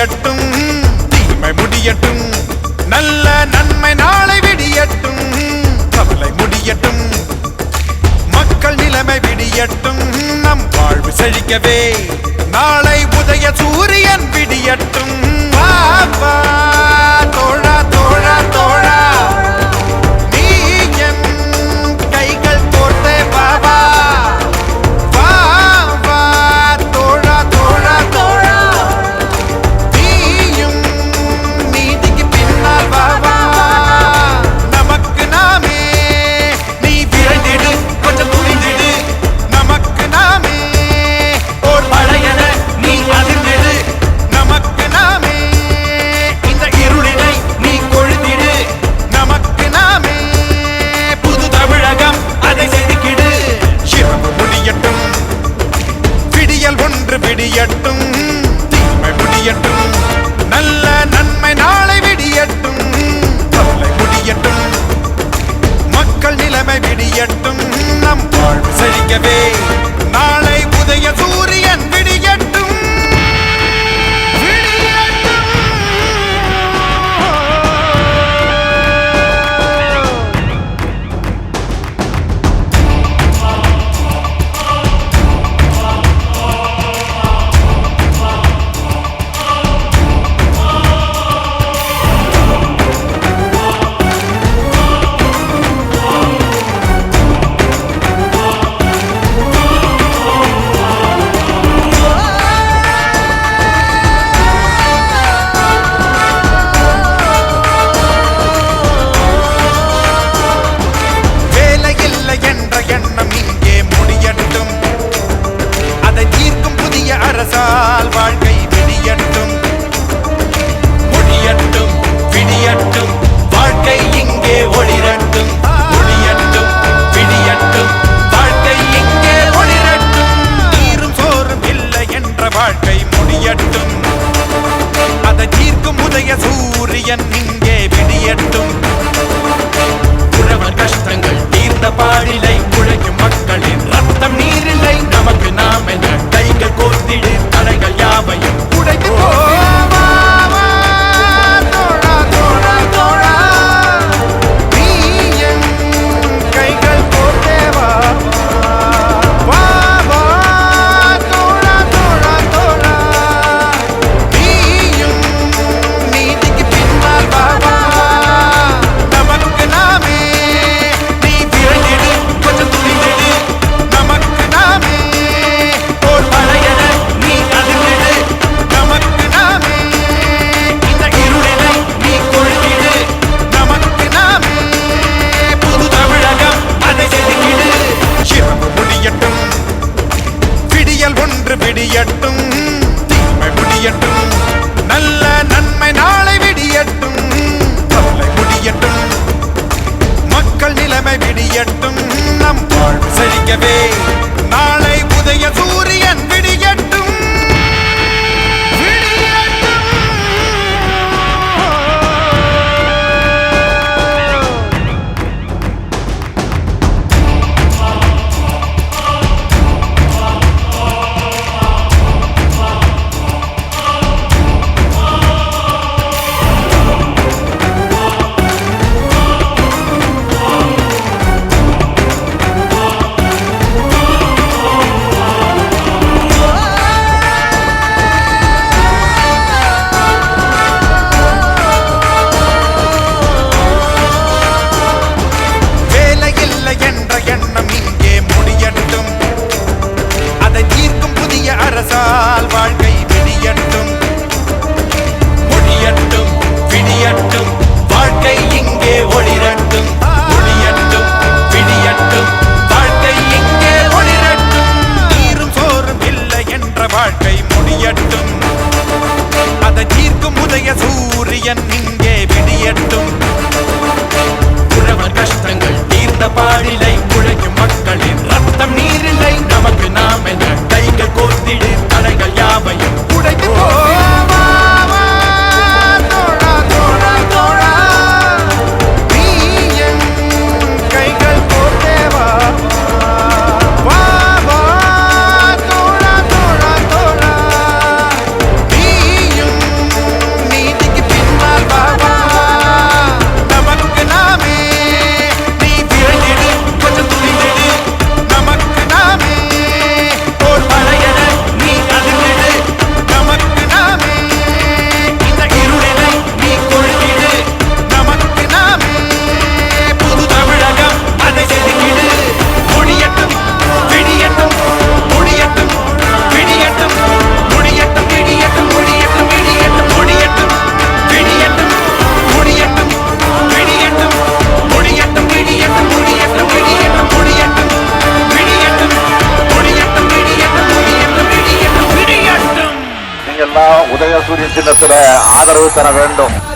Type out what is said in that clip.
முடியட்டும். தீமை முடியட்டும். நல்ல நன்மை நாளை விடியட்டும். கவலை முடியட்டும். மக்கள் நிலைமை விடியட்டும். நம் வாழ்வு செழிக்கவே. நாளை உதய சூரியன் விடியட்டும். பாபா சூரியன் இங்கே விடியட்டும். நீங்க ஆதரவு தர வேண்டும்.